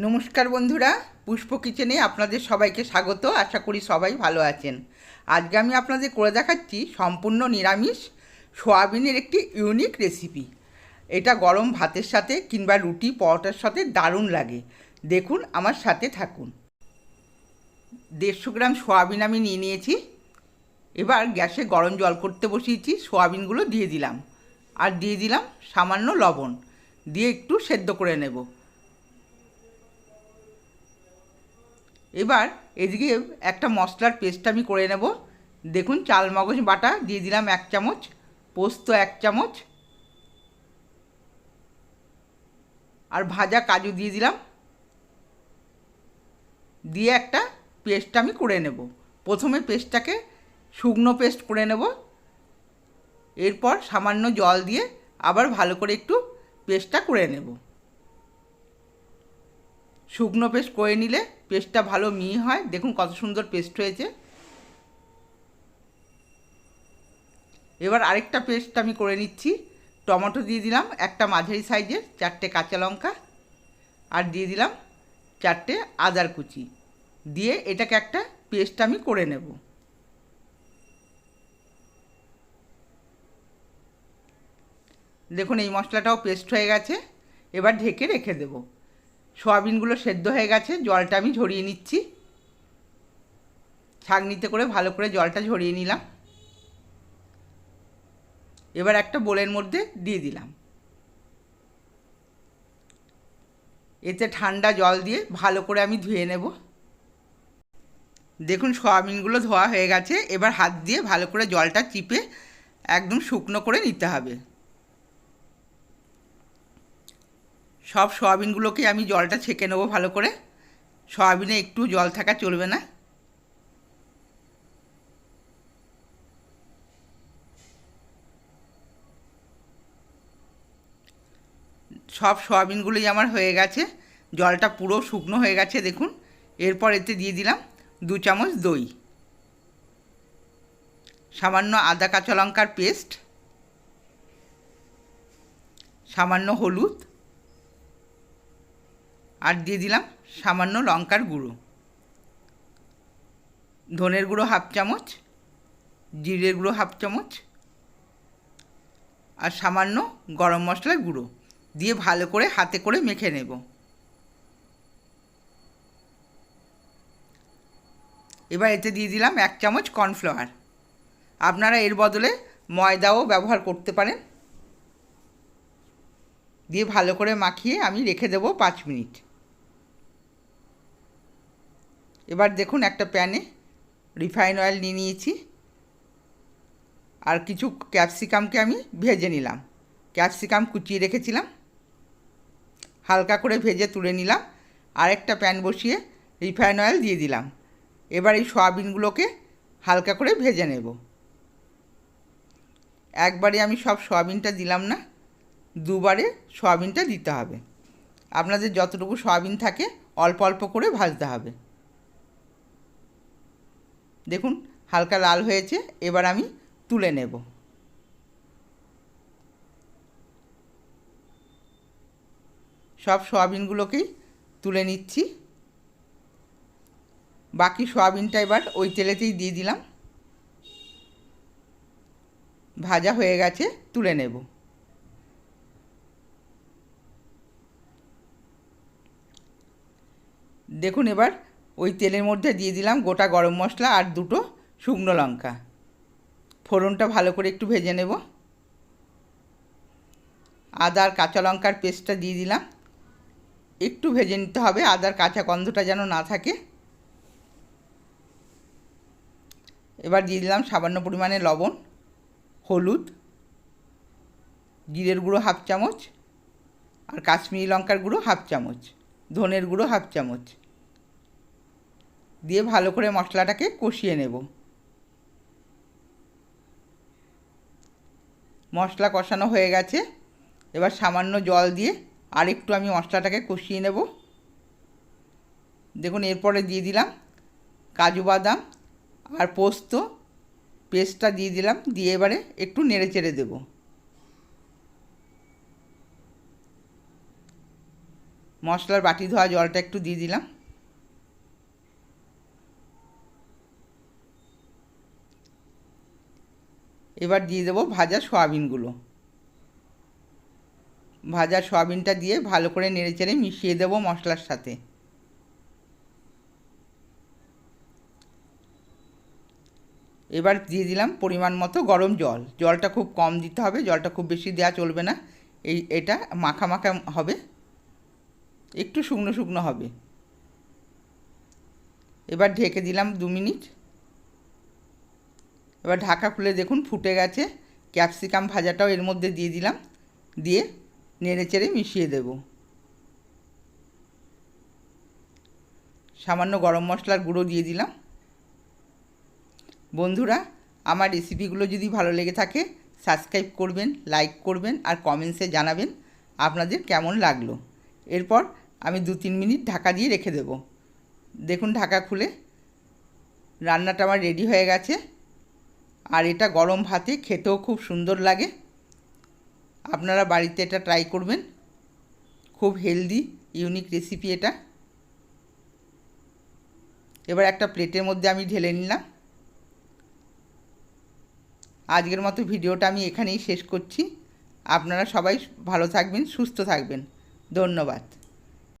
নমস্কার বন্ধুরা, পুষ্প কিচেনে আপনাদের সবাইকে স্বাগত। আশা করি সবাই ভালো আছেন। আজকে আমি আপনাদের করে দেখাচ্ছি সম্পূর্ণ নিরামিষ সোয়াবিনের একটি ইউনিক রেসিপি। এটা গরম ভাতের সাথে কিংবা রুটি, পরোটার সাথে দারুণ লাগে। দেখুন, আমার সাথে থাকুন। দেড়শো গ্রাম সোয়াবিন আমি নিয়ে নিয়েছি। এবার গ্যাসে গরম জল করতে বসিয়েছি, সোয়াবিনগুলো দিয়ে দিলাম। আর দিয়ে দিলাম সামান্য লবণ। দিয়ে একটু সেদ্ধ করে নেব। এবার এদিকে একটা মশলার পেস্ট আমি করে নেব। দেখুন, চাল, মগজ, বাটা দিয়ে দিলাম এক চামচ, পোস্ত এক চামচ, আর ভাজা কাজু দিয়ে দিলাম। দিয়ে একটা পেস্ট আমি করে নেব। প্রথমে পেস্টটাকে শুকনো পেস্ট করে নেব। এরপর সামান্য জল দিয়ে আবার ভালো করে একটু পেস্টটা করে নেব। শুকনো পেস্ট করে নিলে পেস্টটা ভালো মিহি হয়। দেখুন কত সুন্দর পেস্ট হয়েছে। এবার আরেকটা পেস্ট আমি করে নিচ্ছি। টমেটো দিয়ে দিলাম একটা মাঝারি সাইজের চারটে কাঁচা লঙ্কা আর দিয়ে দিলাম চারটে আদার কুচি। দিয়ে এটাকে একটা পেস্ট আমি করে নেব। দেখুন এই মশলাটাও পেস্ট হয়ে গেছে। এবার ঢেকে রেখে দেব। সোয়াবিনগুলো সেদ্ধ হয়ে গেছে, জলটা আমি ঝরিয়ে নিচ্ছি। ছাঁকনিতে করে ভালো করে জলটা ঝরিয়ে নিলাম। এবার একটা বোলের মধ্যে দিয়ে দিলাম। এতে ঠান্ডা জল দিয়ে ভালো করে আমি ধুয়ে নেব। দেখুন সোয়াবিনগুলো ধোয়া হয়ে গেছে, এবার হাত দিয়ে ভালো করে জলটা চিপে একদম শুকনো করে নিতে হবে। সব সয়াবিনগুলোকে আমি জলটা ছেঁকে নেব ভালো করে। সয়াবিনে একটু জল থাকা চলবে না। সব সয়াবিনগুলোই আমার হয়ে গেছে। জলটা পুরো শুকনো হয়ে গেছে, দেখুন। এরপর এতে দিয়ে দিলাম দু চামচ দই। সামান্য আদা, কাঁচা লঙ্কার পেস্ট। সামান্য হলুদ। আর দিয়ে দিলাম সামান্য লঙ্কার গুঁড়ো। ধনের গুঁড়ো হাফ চামচ, জিরের গুঁড়ো হাফ চামচ আর সামান্য গরম মশলার গুঁড়ো দিয়ে ভালো করে হাতে করে মেখে নেব। এবার এতে দিয়ে দিলাম এক চামচ কর্নফ্লাওয়ার। আপনারা এর বদলে ময়দাও ব্যবহার করতে পারেন। দিয়ে ভালো করে মাখিয়ে আমি রেখে দেবো পাঁচ মিনিট। এবার দেখুন একটা প্যানে রিফাইন অয়েল নিয়ে নিয়েছি। আর কিছু ক্যাপসিকামকে আমি ভেজে নিলাম। ক্যাপসিকাম কুচিয়ে রেখেছিলাম। হালকা করে ভেজে তুলে নিলাম। আরেকটা প্যান বসিয়ে রিফাইন অয়েল দিয়ে দিলাম। এবার এই সয়াবিনগুলোকে হালকা করে ভেজে নেব। একবারে আমি সব সয়াবিনটা দিলাম না, দুবারে সয়াবিনটা দিতে হবে। আপনাদের যতটুকু সয়াবিন থাকে, অল্প অল্প করে ভাজতে হবে। দেখুন, হালকা লাল হয়েছে, এবার আমি তুলে নেব। সব সয়াবিনগুলোকেই তুলে নিচ্ছি। বাকি সয়াবিনটা এবার ওই তেলেতেই দিয়ে দিলাম। ভাজা হয়ে গেছে, তুলে নেব। দেখুন এবার ওই তেলের মধ্যে দিয়ে দিলাম গোটা গরম মশলা আর দুটো শুকনো লঙ্কা। ফোড়নটা ভালো করে একটু ভেজে নেব। আদা আর কাঁচা লঙ্কার পেস্টটা দিয়ে দিলাম। একটু ভেজে নিতে হবে, আদার কাঁচা গন্ধটা যেন না থাকে। এবার দিয়ে দিলাম সামান্য পরিমাণে লবণ, হলুদ, জিরের গুঁড়ো হাফ চামচ আর কাশ্মীরি লঙ্কার গুঁড়ো হাফ চামচ, ধনের গুঁড়ো হাফ চামচ। দিয়ে ভালো করে মশলাটাকে কষিয়ে নেব। মশলা কষানো হয়ে গেছে। এবার সামান্য জল দিয়ে আরেকটু আমি মশলাটাকে কষিয়ে নেব। দেখুন, এরপরে দিয়ে দিলাম কাজু বাদাম আর পোস্ত। পেস্টটা দিয়ে দিলাম, দিয়ে এবারে একটু নেড়ে চেড়ে দেবো। মশলার বাটি ধোয়া জলটা একটু দিয়ে দিলাম। এবার দিয়ে দেবো ভাজা সয়াবিনগুলো। ভাজা সয়াবিনটা দিয়ে ভালো করে নেড়েচেড়ে মিশিয়ে দেবো মশলার সাথে। এবার দিয়ে দিলাম পরিমাণ মতো গরম জল। জলটা খুব কম দিতে হবে, জলটা খুব বেশি দেওয়া চলবে না। এই, এটা মাখা মাখা হবে। একটু শুকনো শুকনো হবে। এবার ঢেকে দিলাম দু মিনিট। এবার ঢাকা খুলে দেখুন, ফুটে গেছে। ক্যাপসিকাম ভাজাটাও এর মধ্যে দিয়ে দিলাম। দিয়ে নেড়ে চেড়ে মিশিয়ে দেব। সামান্য গরম মশলার গুঁড়ো দিয়ে দিলাম। বন্ধুরা, আমার রেসিপিগুলো যদি ভালো লেগে থাকে, সাবস্ক্রাইব করবেন, লাইক করবেন আর কমেন্টসে জানাবেন আপনাদের কেমন লাগল। এরপর আমি দু তিন মিনিট ঢাকা দিয়ে রেখে দেব। দেখুন, ঢাকা খুলে রান্নাটা আমার রেডি হয়ে গেছে। আর এটা গরম ভাতে খেতেও খুব সুন্দর লাগে। আপনারা বাড়িতে এটা ট্রাই করবেন। খুব হেলদি ইউনিক রেসিপি এটা। এবার একটা প্লেটের মধ্যে আমি ঢেলে নিলাম। আজকের মতো ভিডিওটা আমি এখানেই শেষ করছি। আপনারা সবাই ভালো থাকবেন, সুস্থ থাকবেন। ধন্যবাদ।